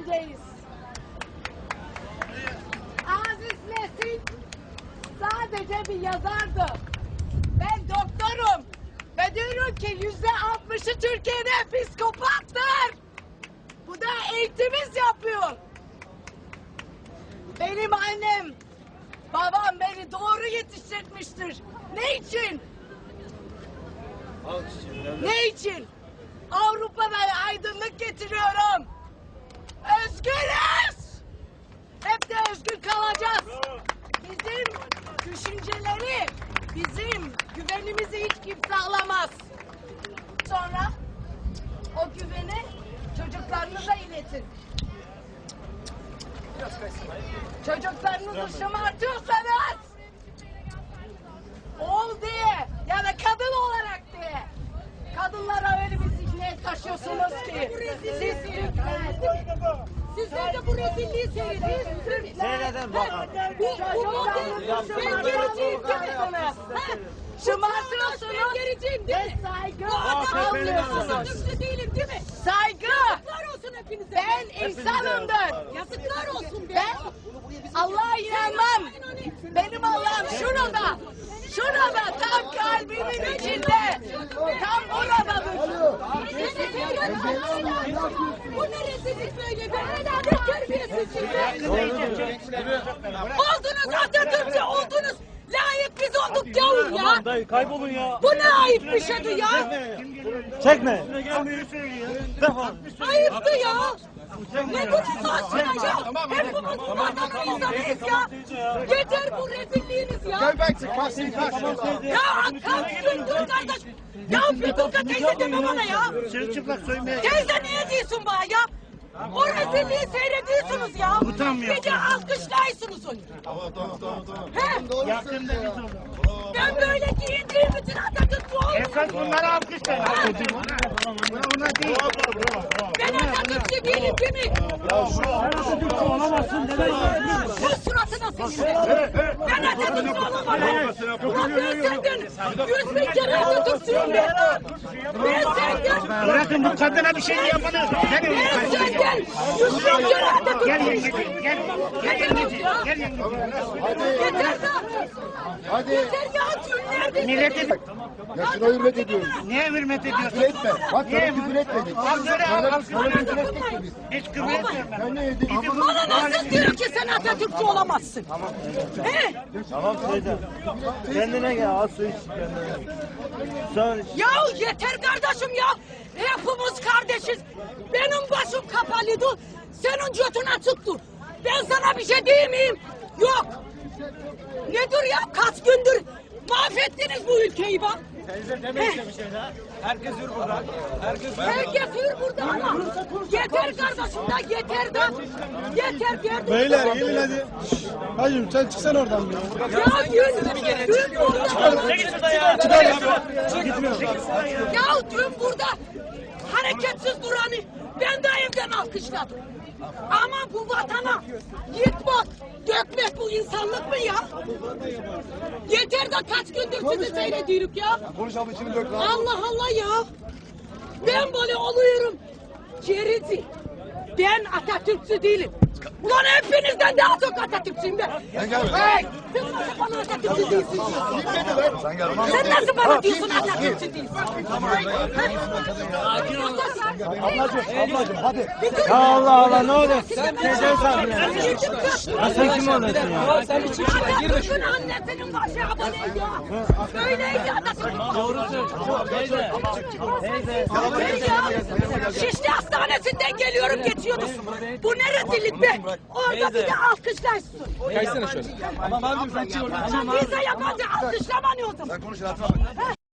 içindeyiz. Aziz Nesin sadece bir yazardı. Ben doktorum. Ve diyorum ki yüzde altmışı Türkiye'de psikopattır. Bu da eğitimiz yapıyor. Benim annem, babam beni doğru yetiştirmiştir. Ne için? Ne için? Avrupa'da aydınlık bizim güvenimizi hiç kimse alamaz. Sonra o güveni çocuklarınıza iletin. Çocuklarınızı şımartıyorsanız oğul diye ya da kadın olarak diye kadınlara öyle bir zihniyet taşıyorsunuz ki siz Sizler de bu rezilliği seyredin. Seyredin bakalım. Bu, bu model ben gericiyim değil mi? Şımartıyorsunuz Ben gericiyim değil mi? saygı Bu adam almıyorsunuz. Atatürkçü değilim değil mi? Saygı Yazıklar olsun hepinize. ben insanımdır. Yazıklar olsun be. Ben Allah'a inanmam. Benim Allah'ım şurada. Şurada tam kalbimin içinde. Tam oradadır. Bu ne rezillik böyle terbiyesizsiniz be? Oldunuz Atatürkçü oldunuz. Layık biz olduk gavur ya. Dayı kaybolun ya. Bu ne ayıp bir şeydi ya. Çekme. Ayıptı ya. Ne bu ya. Hepimiz bu mıyız ya. Yeter bu rezilliğiniz ya. Go back to classic fashion. Ya kaç gündür kardeş. Ya Fethullah teyze deme bana ya. Çırılçıplak soymaya Teyze niye diyorsun bana ya? O rezilliği seyrediyorsunuz ya. Utanmıyor. Bir de alkışlaysınız onu. Tamam tamam tamam tamam. He? Yakında biz. Ben böyle giyindiğim için Atatürk'ü oldum. Esas bunları alkışlayın. Buna, değil. Değilim değil mi? Atatürkçü olamazsın demek Şu suratına senin Bırakın bu kadına bir şey yapın. Gel ben yenge. senden yüz bin kere Gel Atatürkçüyüm. yenge. Gel. Gel yenge. Gel yenge. Yeter. Hadi. Yeter ya günlerdir. Milleti Ya şuna hürmet ediyoruz. niye hürmet Küfür ediyorsun? etme. Bak sana küfür etmedik. Al böyle al. Al. küfür mi biz? Hiç küfür etmiyorum ben. Sen ne yedin? Bana nasıl diyor ki sen Atatürkçü olamazsın? He? Tamam teyze. Kendine gel. Al su iç kendine. Sağ Ya yeter kardeşim ya. Hepimiz kardeşiz. Benim başım kapalıydı. Senin götün açıktır. Ben sana bir şey diyeyim miyim? Yok. Nedir ya kaç gündür mahvettiniz bu ülkeyi bak. Teyze deme işte bir şey daha. Herkes yürü burada. Herkes Herkes yürü burada ama. Yeter kardeşim da yeter da. Yeter derdim. Beyler gelin hadi. Hacım sen çıksana oradan ya. Ya dün, dün burada. Şurada ya. Ya dün burada hareketsiz duranı ben de evden alkışladım. Ama bu vatana yıkmak, dökmek bu insanlık mı ya? Yeter de kaç gündür sizi seyrediyoruz ya. Konuş abi içini dök lan. Allah Allah ya. Ben böyle oluyorum. Gerici. Ben Atatürkçü değilim. Ulan hepinizden daha çok Atatürkçüyüm ben. Sen gel. Hey, sen nasıl bana Atatürkçü değilsin? Sen gel. Sen nasıl bana diyorsun Atatürkçü değilsin? Ablacım ablacım hadi. Ya Allah Allah ne olur. Sen teyze sakin. Ya sen kim oluyorsun ya? Sen bir girme şuraya. annesinin başı Öyleydi Atatürk. Doğru Teyze. Teyze. Şişli Hastanesi'nden geliyorum geçiyordum. Bu ne rezillik be. Orada bir de alkışlarsın. Kaysana şöyle. Ama biz de yabancı alkışlamanıyordum. Sen konuş hayatım.